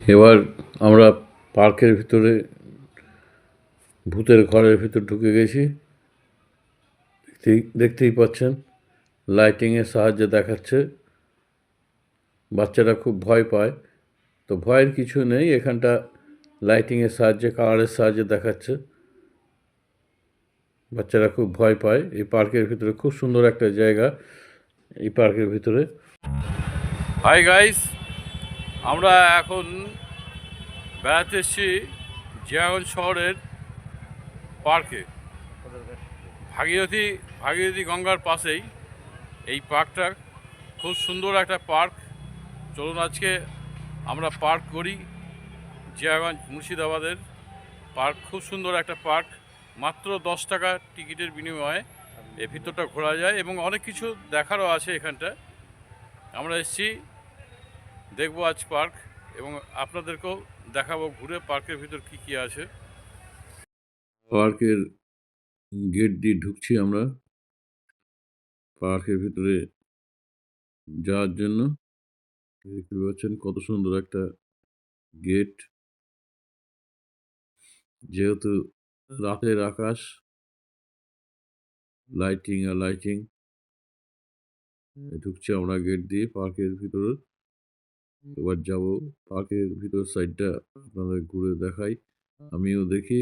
এবার আমরা পার্কের ভিতরে, ভূতের ঘরের ভিতর ঢুকে গেছি। দেখতেই পাচ্ছেন লাইটিংয়ের সাহায্যে দেখাচ্ছে। বাচ্চারা খুব ভয় পায়। তো ভয়ের কিছু নেই, এখানটা লাইটিংয়ের সাহায্যে কালারের সাহায্যে দেখাচ্ছে। বাচ্চারা খুব ভয় পায়। এই পার্কের ভিতরে খুব সুন্দর একটা জায়গা, এই পার্কের ভিতরে। হাই গাইস আমরা এখন বেড়াতে এসেছি জিয়াগঞ্জ শহরের পার্কে। ভাগীরথী ভাগীরথী গঙ্গার পাশেই এই পার্কটা। খুব সুন্দর একটা পার্ক। চলুন আজকে আমরা পার্ক করি জিয়াগঞ্জ মুর্শিদাবাদের। পার্ক খুব সুন্দর একটা পার্ক। মাত্র দশ টাকা টিকিটের বিনিময়ে এর ভিতরটা ঘোরা যায় এবং অনেক কিছু দেখারও আছে এখানটা আমরা এসেছি দেখব আজ পার্ক এবং আপনাদেরকেও দেখাবো ঘুরে পার্কের ভিতর কি কি আছে। পার্কের গেট দিয়ে ঢুকছি আমরা। পার্কের ভিতরে যাওয়ার জন্য দেখতে পাচ্ছেন কত সুন্দর একটা গেট। যেহেতু রাতের আকাশ লাইটিং আর লাইটিং ঢুকছি আমরা গেট দিয়ে পার্কের ভিতরে। এবার যাব পার্কের ভিতর সাইডটা আপনাদের ঘুরে দেখাই। আমিও দেখি,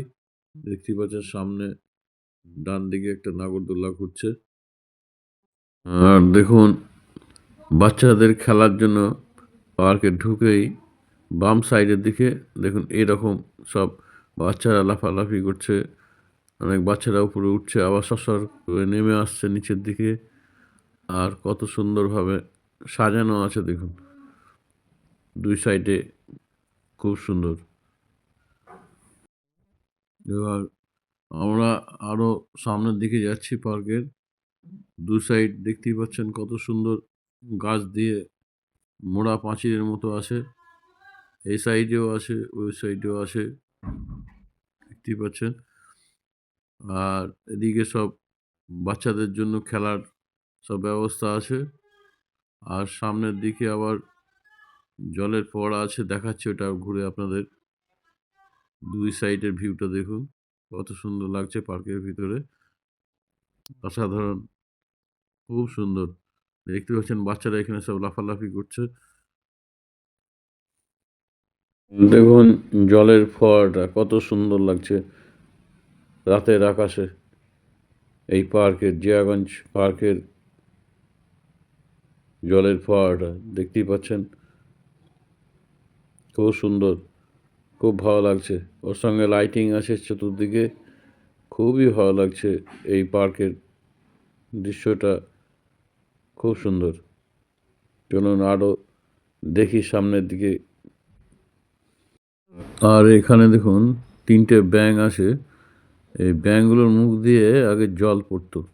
দেখতে পাচ্ছেন সামনে ডান দিকে একটা নাগরদোল্লা ঘুরছে। আর দেখুন, বাচ্চাদের খেলার জন্য পার্কে ঢুকেই বাম সাইডের দিকে দেখুন এরকম সব বাচ্চারা লাফালাফি করছে। অনেক বাচ্চারা উপরে উঠছে, আবার সসর করে নেমে আসছে নিচের দিকে। আর কত সুন্দরভাবে সাজানো আছে দেখুন। সাইডে খুব সুন্দর। এবার আমরা আরও সামনের দিকে যাচ্ছি পার্কের। দু সাইড দেখতেই পাচ্ছেন কত সুন্দর গাছ দিয়ে মোড়া পাঁচিলের মতো আছে। এই সাইডেও আছে, ওই সাইডেও আছে। দেখতেই পাচ্ছেন। আর এদিকে সব বাচ্চাদের জন্য খেলার সব ব্যবস্থা আছে। আর সামনের দিকে আবার জলের ফোয়ারা আছে, দেখাচ্ছে ওটা ঘুরে আপনাদের। দুই সাইডের ভিউটা দেখুন, কত সুন্দর লাগছে পার্কের ভিতরে। অসাধারণ, খুব সুন্দর। দেখতে পাচ্ছেন বাচ্চারা এখানে সব লাফালাফি করছে। দেখুন জলের ফোয়ারাটা, কত সুন্দর লাগছে রাতের আকাশে। এই পার্কের, জিয়াগঞ্জ পার্কের জলের ফোয়ারাটা, দেখতেই পাচ্ছেন। খুব সুন্দর। খুব ভালো লাগছে। ওর সঙ্গে লাইটিং আছে চতুর্দিকে। খুবই ভালো লাগছে এই পার্কের দৃশ্যটা। খুব সুন্দর। চলুন আরও দেখি সামনের দিকে। আর এখানে দেখুন, তিনটে ব্যাঙ আছে। এই ব্যাঙগুলোর মুখ দিয়ে আগে জল পড়তো।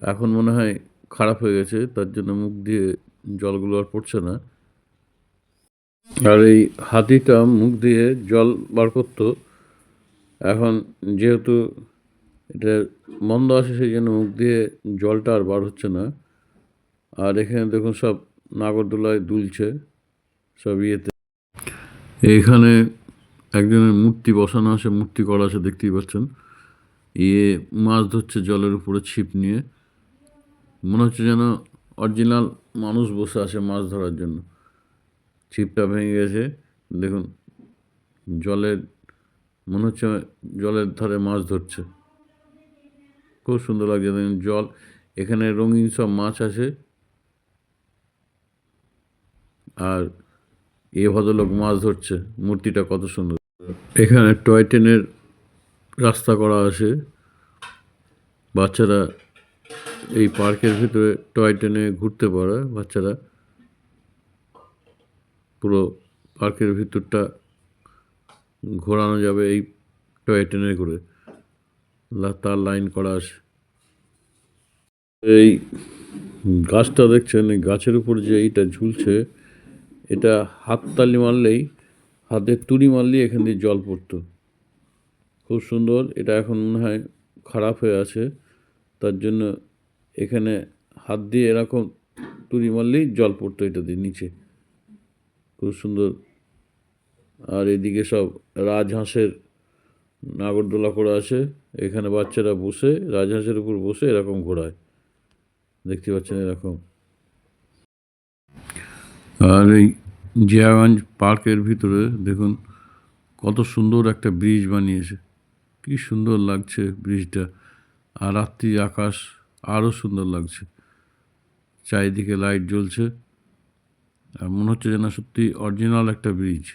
এখন মনে হয় খারাপ হয়ে গেছে, তার জন্য মুখ দিয়ে জলগুলো আর পড়ছে না। আর এই হাতিটা মুখ দিয়ে জল বার করতো। এখন যেহেতু এটা মন্দ আসে সেই জন্য মুখ দিয়ে জলটা আর বার হচ্ছে না। আর এখানে দেখুন সব নাগরদোলায় দুলছে, সব ইয়েতে। এখানে একজনের মূর্তি বসানো আছে, মূর্তি করা আছে, দেখতেই পাচ্ছেন। ইয়ে মাছ ধরছে জলের উপরে ছিপ নিয়ে। মনে হচ্ছে যেন অরিজিনাল মানুষ বসে আছে মাছ ধরার জন্য। ছিপটা ভেঙে গেছে। দেখুন, জলের, মনে হচ্ছে জলের ধারে মাছ ধরছে। খুব সুন্দর লাগছে, দেখুন, জল, এখানে রঙিন সব মাছ আছে। আর এ ভদ্রলোক মাছ ধরছে, মূর্তিটা কত সুন্দর। এখানে টয় ট্রেনের রাস্তা করা আছে। বাচ্চারা এই পার্কের ভিতরে টয় ট্রেনে ঘুরতে পারে, বাচ্চারা। পুরো পার্কের ভিতরটা ঘোরানো যাবে এই টয় ট্রেনে করে। তার লাইন করা এই গাছটা দেখছেন, এই গাছের উপর যে এইটা ঝুলছে, এটা হাততালি মারলেই, হাতে তুড়ি মারলেই এখান দিয়ে জল পড়তো। খুব সুন্দর, এটা এখন মনে হয় খারাপ হয়ে আছে। তার জন্য এখানে হাত দিয়ে এরকম তুড়ি মারলেই জল পড়তো এটা দিয়ে নিচে। খুব সুন্দর। আর এদিকে সব রাজহাঁসের নাগরদোলা করা আছে। এখানে বাচ্চারা বসে, রাজহাঁসের উপর বসে এরকম ঘোরায়। দেখতে পাচ্ছেন এরকম। আর এই জিয়াগঞ্জ পার্কের ভিতরে দেখুন, কত সুন্দর একটা ব্রিজ বানিয়েছে। কি সুন্দর লাগছে ব্রিজটা। আর রাত্রি আকাশ আরও সুন্দর লাগছে। চারিদিকে লাইট জ্বলছে। মনে হচ্ছে যেন সত্যি অরিজিনাল একটা ব্রিজ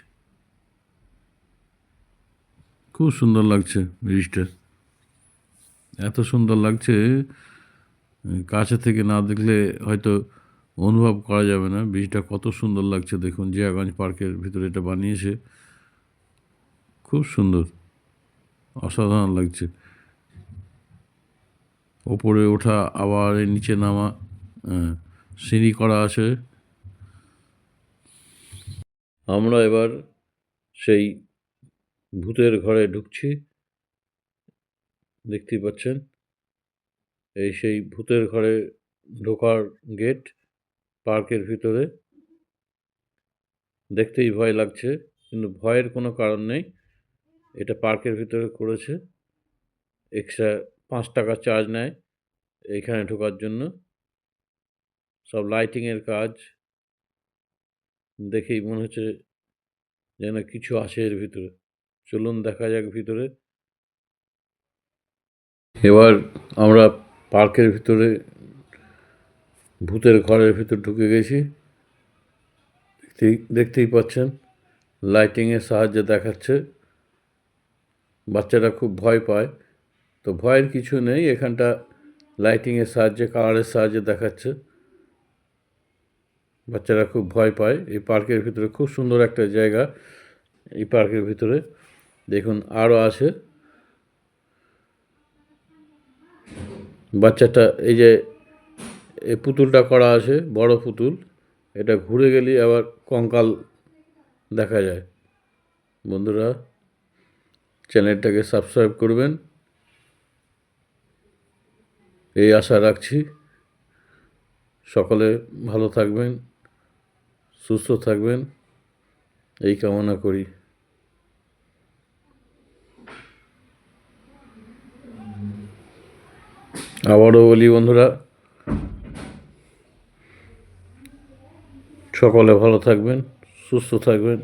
খুব সুন্দর লাগছে ব্রিজটা এত সুন্দর লাগছে কাছে থেকে না দেখলে হয়তো অনুভব করা যাবে না। ব্রিজটা কত সুন্দর লাগছে, দেখুন, জিয়াগঞ্জ পার্কের ভিতরে এটা বানিয়েছে। খুব সুন্দর, অসাধারণ লাগছে। ওপরে ওঠা, আবার নিচে নামা সিঁড়ি করা আছে। আমরা এবার সেই ভূতের ঘরে ঢুকছি। দেখতেই পাচ্ছেন, এই সেই ভূতের ঘরে ঢোকার গেট পার্কের ভিতরে। দেখতেই ভয় লাগছে, কিন্তু ভয়ের কোনো কারণ নেই। এটা পার্কের ভিতরে করেছে, এক্সট্রা পাঁচ টাকা চার্জ নেয় এইখানে ঢোকার জন্য। সব লাইটিংয়ের কাজ দেখেই মনে হচ্ছে যেন কিছু আছে এর ভিতরে। চলুন দেখা যাক ভিতরে। এবার আমরা পার্কের ভিতরে, ভূতের ঘরের ভিতর ঢুকে গেছি। দেখতেই দেখতেই পাচ্ছেন লাইটিংয়ের সাহায্যে দেখাচ্ছে। বাচ্চারা খুব ভয় পায়। তো ভয়ের কিছু নেই, এখানটা লাইটিংয়ের সাহায্যে কালারের সাহায্যে দেখাচ্ছে। বাচ্চারা খুব ভয় পায়। এই পার্কের ভিতরে খুব সুন্দর একটা জায়গা। এই পার্কের ভিতরে দেখুন আরও আছে। বাচ্চাটা এই যে, এই পুতুলটা করা আছে, বড় পুতুল। এটা ঘুরে গেলেই আবার কঙ্কাল দেখা যায়। বন্ধুরা, চ্যানেলটাকে সাবস্ক্রাইব করবেন। এই আশা রাখছি। সকলে ভালো থাকবেন। সুস্থ থাকবেন। এই কামনা করি। আবারও বলি বন্ধুরা সকলে ভালো থাকবেন সুস্থ থাকবেন।